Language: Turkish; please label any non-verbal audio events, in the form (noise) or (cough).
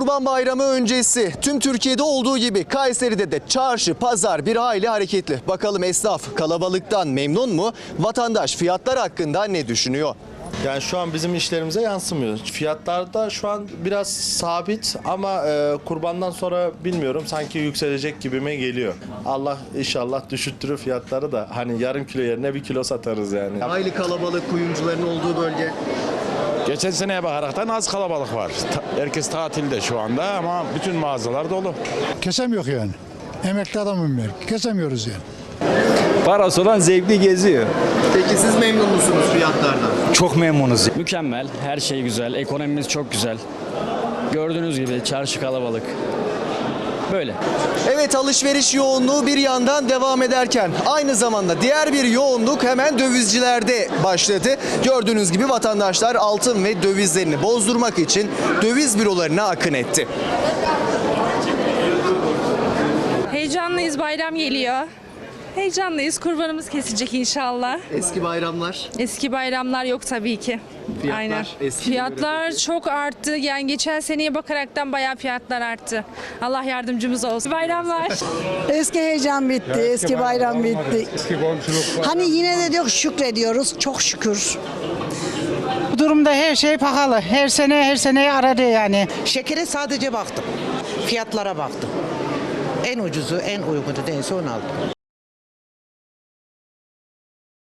Kurban Bayramı öncesi tüm Türkiye'de olduğu gibi Kayseri'de de çarşı, pazar bir hayli hareketli. Bakalım esnaf kalabalıktan memnun mu? Vatandaş fiyatlar hakkında ne düşünüyor? Yani şu an bizim işlerimize yansımıyor. Fiyatlar da şu an biraz sabit ama e, kurbandan sonra bilmiyorum sanki yükselecek gibime geliyor. Allah inşallah düşürttürür fiyatları da hani yarım kilo yerine bir kilo satarız yani. Hayli kalabalık kuyumcuların olduğu bölge. Geçen seneye bakaraktan az kalabalık var. Ta- Herkes tatilde şu anda ama bütün mağazalar dolu. Kesem yok yani. Emekli adamım ben. Kesemiyoruz yani. Parası olan zevkli geziyor. Peki siz memnun musunuz fiyatlardan? Çok memnunuz. Mükemmel, her şey güzel, ekonomimiz çok güzel. Gördüğünüz gibi çarşı kalabalık. Böyle. Evet alışveriş yoğunluğu bir yandan devam ederken aynı zamanda diğer bir yoğunluk hemen dövizcilerde başladı. Gördüğünüz gibi vatandaşlar altın ve dövizlerini bozdurmak için döviz bürolarına akın etti. Heyecanlıyız bayram geliyor. Heyecanlıyız. Kurbanımız kesilecek inşallah. Eski bayramlar Eski bayramlar yok tabii ki. Fiyatlar Aynen. göre Fiyatlar çok arttı. Yani geçen seneye bakaraktan bayağı fiyatlar arttı. Allah yardımcımız olsun. Bayramlar. (laughs) Eski heyecan bitti, eski bayram bitti. Hani yine de diyor şükrediyoruz, çok şükür. Bu durumda her şey pahalı. Her sene her seneyi aradı yani. Şekere sadece baktım. Fiyatlara baktım. En ucuzu, en uygunu neyse onu aldım.